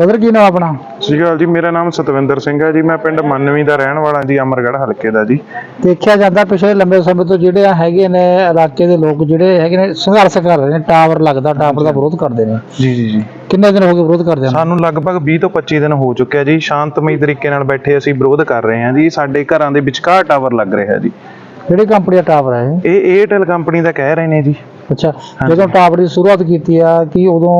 Brother ਕੀ ਨਾਮ ਆਪਣਾ? ਅਕਾਲ ਜੀ ਮੇਰਾ ਨਾਮ ਸਤਵਿੰਦਰ ਸਿੰਘ ਹੈ ਜੀ ਮੈਂ ਪਿੰਡ ਮੰਨਵੀ ਦਾ ਰਹਿਣ ਵਾਲਾ ਜੀ ਅਮਰਗੜ੍ਹ ਹਲਕੇ ਦਾ ਜੀ। ਦੇਖਿਆ ਜਾਂਦਾ ਪਿਛਲੇ ਲੰਬੇ ਸਮੇਂ ਤੋਂ ਜਿਹੜੇ ਆ ਹੈਗੇ ਨੇ ਇਲਾਕੇ ਦੇ ਲੋਕ ਜਿਹੜੇ ਹੈਗੇ ਨੇ ਸੰਘਰਸ਼ ਕਰ ਰਹੇ ਨੇ ਟਾਵਰ ਲੱਗਦਾ ਟਾਵਰ ਦਾ ਵਿਰੋਧ ਕਰਦੇ ਨੇ। ਜੀ ਜੀ ਜੀ। ਕਿੰਨੇ ਦਿਨ ਹੋ ਗਏ ਵਿਰੋਧ ਕਰਦੇ ਨੇ? ਸਾਨੂੰ ਲਗਭਗ 20 ਤੋਂ 25 ਦਿਨ ਹੋ ਚੁੱਕਿਆ ਜੀ ਸ਼ਾਂਤਮਈ ਤਰੀਕੇ ਨਾਲ ਬੈਠੇ ਅਸੀਂ ਵਿਰੋਧ ਕਰ ਰਹੇ ਹਾਂ ਜੀ ਸਾਡੇ ਘਰਾਂ ਦੇ ਵਿਚਕਾਰ ਟਾਵਰ ਲੱਗ ਰਿਹਾ ਜੀ। ਕਿਹੜੀ ਕੰਪਨੀ ਦਾ ਟਾਵਰ ਹੈ? ਇਹ? ਏਅਰਟੈਲ ਕੰਪਨੀ ਦਾ ਕਹਿ ਰਹੇ ਨੇ ਜੀ। ਅੱਛਾ ਜਦੋਂ ਟਾਵਰ ਦੀ ਸ਼ੁਰੂਆਤ ਕੀਤੀ ਆ ਕਿ ਉਦੋਂ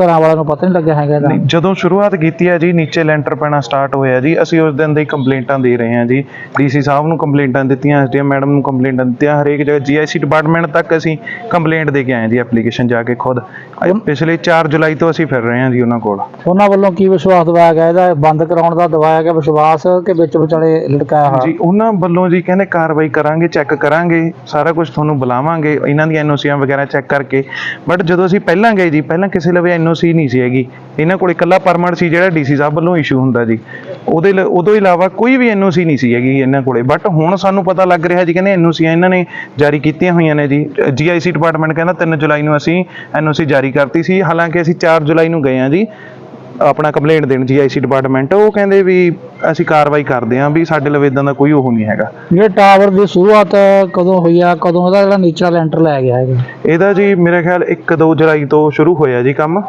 ਘਰਾਂ ਵਾਲਿਆਂ ਨੂੰ ਪਤਾ ਨਹੀਂ ਲੱਗਿਆ ਹੈਗਾ ਇਹਦਾ? ਨਹੀਂ, ਜਦੋਂ ਸ਼ੁਰੂਆਤ ਕੀਤੀ ਹੈ ਜੀ ਨੀਚੇ ਲੈਂਟਰ ਪੈਣਾ ਸਟਾਰਟ ਹੋਇਆ ਜੀ ਅਸੀਂ ਉਸ ਦਿਨ ਦੇ ਹੀ ਕੰਪਲੇਂਟਾਂ ਦੇ ਰਹੇ ਹਾਂ ਜੀ। ਡੀਸੀ ਸਾਹਿਬ ਨੂੰ ਕੰਪਲੇਂਟਾਂ ਦਿੱਤੀਆਂ ਐਸਡੀਐਮ ਮੈਡਮ ਨੂੰ ਕੰਪਲੇਂਟਾਂ ਦਿੱਤੀਆਂ ਹਰੇਕ ਜਗ੍ਹਾ ਜੀਆਈਸੀ ਡਿਪਾਰਟਮੈਂਟ ਤੱਕ ਅਸੀਂ ਕੰਪਲੇਂਟ ਦੇ ਕੇ ਆਏ ਜੀ ਐਪਲੀਕੇਸ਼ਨ ਜਾ ਕੇ ਖੁਦ। ਅੱਜ ਪਿਛਲੇ 4 ਜੁਲਾਈ ਤੋਂ ਅਸੀਂ ਫਿਰ ਰਹੇ ਹਾਂ ਜੀ ਉਹਨਾਂ ਕੋਲ। ਉਹਨਾਂ ਵੱਲੋਂ ਕੀ ਵਿਸ਼ਵਾਸ ਦਿਵਾਇਆ ਗਿਆ? ਇਹਦਾ ਬੰਦ ਕਰਾਉਣ ਦਾ ਦਿਵਾਇਆ ਗਿਆ ਵਿਸ਼ਵਾਸ ਕਿ ਵਿੱਚ ਵਿਚਾਲੇ ਲਟਕਾਇਆ ਹੋਇਆ? ਜੀ ਉਹਨਾਂ ਵੱਲੋਂ ਜੀ ਕਹਿੰਦੇ ਕਾਰਵਾਈ ਕਰਾਂਗੇ ਚੈੱਕ ਕਰਾਂਗੇ ਸਾਰਾ ਕੁਝ ਤੁਹਾਨੂੰ ਬੁਲਾਵਾਂਗੇ। ਇਹਨਾਂ ਦੀਆਂ ਐਨਓਸੀਆਂ ਵਗੈਰਾ ਚੈੱਕ ਕਰਕੇ। ਬਟ ਜਦੋਂ ਅਸੀਂ ਪਹਿਲਾਂ ਗਏ ਜੀ, ਪਹਿਲਾਂ ਕਿਸੇ ਲਵੇ ਐਨਓਸੀ ਨਹੀਂ ਸੀ ਹੈਗੀ। ਇਹਨਾਂ ਕੋਲ ਇਕੱਲਾ ਪਰਮਿਟ ਸੀ ਜਿਹੜਾ ਡੀਸੀ ਸਾਹਿਬ ਵੱਲੋਂ ਇਸ਼ੂ ਹੁੰਦਾ ਜੀ। ਉਹਦੇ ਲ- ਉਹਦੋਂ ਇਲਾਵਾ ਕੋਈ ਵੀ ਐਨਓਸੀ ਨਹੀਂ ਸੀ ਹੈਗੀ ਇਹਨਾਂ ਕੋਲੇ। ਬਟ ਹੁਣ ਸਾਨੂੰ ਪਤਾ ਲੱਗ ਰਿਹਾ ਜੀ, ਕਹਿੰਦੇ ਐਨਓਸੀਆਂ ਇਹਨਾਂ ਨੇ ਜਾਰੀ ਕੀਤੀਆਂ ਹੋਈਆਂ ਨੇ ਜੀ। ਜੀਆਈਸੀ ਡਿਪਾਰਟਮੈਂਟ ਕਹਿੰਦਾ 3 ਜੁਲਾਈ ਨੂੰ ਅਸੀਂ ਐਨਓਸੀ ਜਾਰੀ ਕਰਤੀ ਸੀ। ਹਾਲਾਂਕਿ ਅਸੀਂ 4 ਜੁਲਾਈ ਨੂੰ ਗਏ ਹਾਂ ਜੀ। ਆਪਣਾ ਕੰਪਲੇਂਟ ਦੇਣ ਜੀਆਈਸੀ ਡਿਪਾਰਟਮੈਂਟ ਉਹ ਕਹਿੰਦੇ ਵੀ ਅਸੀਂ ਕਾਰਵਾਈ ਕਰਦੇ ਹਾਂ ਵੀ ਸਾਡੇ ਲਵੇ ਇਦਾਂ ਦਾ ਕੋਈ ਉਹ ਨਹੀਂ ਹੈਗਾ। ਜਿਹੜੇ ਟਾਵਰ ਦੀ ਸ਼ੁਰੂਆਤ ਕਦੋਂ ਹੋਈ ਆ ਕਦੋਂ ਉਹਦਾ ਜਿਹੜਾ ਨੀਚਾ ਲੈਂਟਰ ਲੈ ਗਿਆ ਹੈਗਾ? ਇਹਦਾ ਜੀ ਮੇਰੇ ਖਿਆਲ 1-2 ਜੁਲਾਈ ਤੋਂ ਸ਼ੁਰੂ ਹੋਇਆ ਜੀ ਕੰਮ।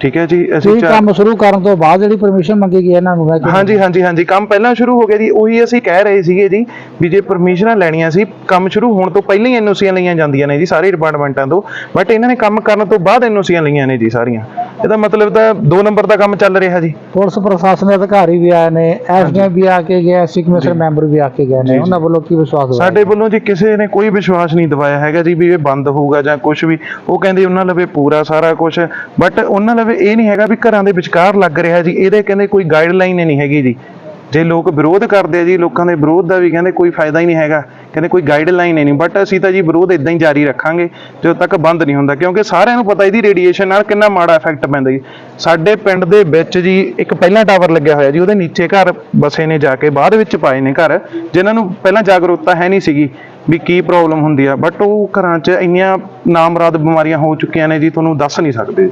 ਠੀਕ ਹੈ ਜੀ ਅਸੀਂ ਇਹ ਕੰਮ ਸ਼ੁਰੂ ਕਰਨ ਤੋਂ ਬਾਅਦ ਜਿਹੜੀ ਪਰਮਿਸ਼ਨ ਮੰਗੀ ਗਈ ਇਹਨਾਂ ਨੂੰ ਹਾਂਜੀ ਹਾਂਜੀ ਹਾਂਜੀ ਕੰਮ ਪਹਿਲਾਂ ਸ਼ੁਰੂ ਹੋ ਗਿਆ ਜੀ ਉਹੀ ਅਸੀਂ ਕਹਿ ਰਹੇ ਸੀਗੇ ਜੀ ਵੀ ਜੇ ਪਰਮਿਸ਼ਨਾਂ ਲੈਣੀਆਂ ਸੀ ਕੰਮ ਸ਼ੁਰੂ ਹੋਣ ਤੋਂ ਪਹਿਲਾਂ ਹੀ ਐਨਓਸੀਆਂ ਲਈਆਂ ਜਾਂਦੀਆਂ ਨੇ ਜੀ ਸਾਰੇ ਡਿਪਾਰਟਮੈਂਟਾਂ ਤੋਂ ਬਟ ਇਹਨਾਂ ਨੇ ਕੰਮ ਕਰਨ ਤੋਂ ਬਾਅਦ ਐਨਓਸੀਆਂ ਲਈਆਂ ਨੇ ਜੀ ਸਾਰੀਆਂ। ਇਹਦਾ ਮਤਲਬ ਤਾਂ 2 ਨੰਬਰ ਦਾ ਕੰਮ ਚੱਲ ਰਿਹਾ ਜੀ। ਪੁਲਿਸ ਪ੍ਰਸ਼ਾਸਨ ਦੇ ਅਧਿਕਾਰੀ ਵੀ ਆਏ ਨੇ ਐਸਡੀਐਮ ਵੀ ਆ ਕੇ ਗਏ ਐਸਸੀ ਕਮਿਸ਼ਨ ਮੈਂਬਰ ਵੀ ਆ ਕੇ ਗਏ ਨੇ। ਉਹਨਾਂ ਵੱਲੋਂ ਕੀ ਵਿਸ਼ਵਾਸ ਹੋਇਆ ਸਾਡੇ ਵੱਲੋਂ ਜੀ ਕਿਸੇ ਨੇ ਕੋਈ ਵਿਸ਼ਵਾਸ ਨਹੀਂ ਦਿਵਾਇਆ ਹੈਗਾ ਜੀ ਵੀ ਇਹ ਬੰਦ ਹੋਊਗਾ ਜਾਂ ਕੁਝ ਵੀ। ਉਹ ਕਹਿੰਦੇ ਉਹਨਾਂ ਲਵੇ ਪੂਰਾ ਸਾਰਾ ਕੁਝ ਬਟ ਉਹਨਾਂ ਲਵੇ ਇਹ ਨਹੀਂ ਹੈਗਾ ਵੀ ਘਰਾਂ ਦੇ ਵਿਚਕਾਰ ਲੱਗ ਰਿਹਾ ਜੀ। ਇਹਦੇ ਕਹਿੰਦੇ ਕੋਈ ਗਾਈਡਲਾਈਨ ਨਹੀਂ ਹੈਗੀ ਜੀ। ਜੇ ਲੋਕ ਵਿਰੋਧ ਕਰਦੇ ਆ ਜੀ, ਲੋਕਾਂ ਦੇ ਵਿਰੋਧ ਦਾ ਵੀ ਕਹਿੰਦੇ ਕੋਈ ਫਾਇਦਾ ਹੀ ਨਹੀਂ ਹੈਗਾ, ਕਹਿੰਦੇ ਕੋਈ ਗਾਈਡਲਾਈਨ ਹੀ ਨਹੀਂ ਬਟ ਅਸੀਂ ਤਾਂ ਜੀ ਵਿਰੋਧ ਇਦਾਂ ਹੀ ਜਾਰੀ ਰੱਖਾਂਗੇ, ਜਦੋਂ ਤੱਕ ਬੰਦ ਨਹੀਂ ਹੁੰਦਾ, ਕਿਉਂਕਿ ਸਾਰਿਆਂ ਨੂੰ ਪਤਾ ਇਹਦੀ ਰੇਡੀਏਸ਼ਨ ਨਾਲ ਕਿੰਨਾ ਮਾੜਾ ਇਫੈਕਟ ਪੈਂਦਾ ਜੀ। ਸਾਡੇ ਪਿੰਡ ਦੇ ਵਿੱਚ ਜੀ, ਇੱਕ ਪਹਿਲਾ ਟਾਵਰ ਲੱਗਿਆ ਹੋਇਆ ਜੀ, ਉਹਦੇ ਨੀਚੇ ਘਰ ਬਸੇ ਨੇ ਜਾ ਕੇ, ਬਾਅਦ ਵਿੱਚ ਪਾਏ ਨੇ ਘਰ, ਜਿਨ੍ਹਾਂ ਨੂੰ ਪਹਿਲਾਂ ਜਾਗਰੂਕਤਾ ਹੈ ਨਹੀਂ ਸੀਗੀ ਵੀ ਕੀ ਪ੍ਰੋਬਲਮ ਹੁੰਦੀ ਆ ਬਟ ਉਹ ਘਰਾਂ 'ਚ ਇੰਨੀਆਂ ਨਾਮਰਾਦ ਬਿਮਾਰੀਆਂ ਹੋ ਚੁੱਕੀਆਂ ਨੇ ਜੀ, ਤੁਹਾਨੂੰ ਦੱਸ ਨਹੀਂ ਸਕਦੇ।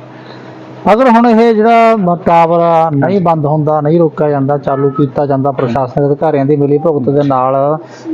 ਅਗਰ ਹੁਣ ਇਹ ਜਿਹੜਾ ਟਾਵਰ ਆ, ਨਹੀਂ ਬੰਦ ਹੁੰਦਾ ਨਹੀਂ ਰੋਕਿਆ ਜਾਂਦਾ ਚਾਲੂ ਕੀਤਾ ਜਾਂਦਾ ਪ੍ਰਸ਼ਾਸਨਿਕ ਅਧਿਕਾਰੀਆਂ ਦੀ ਮਿਲੀ ਭੁਗਤ ਦੇ ਨਾਲ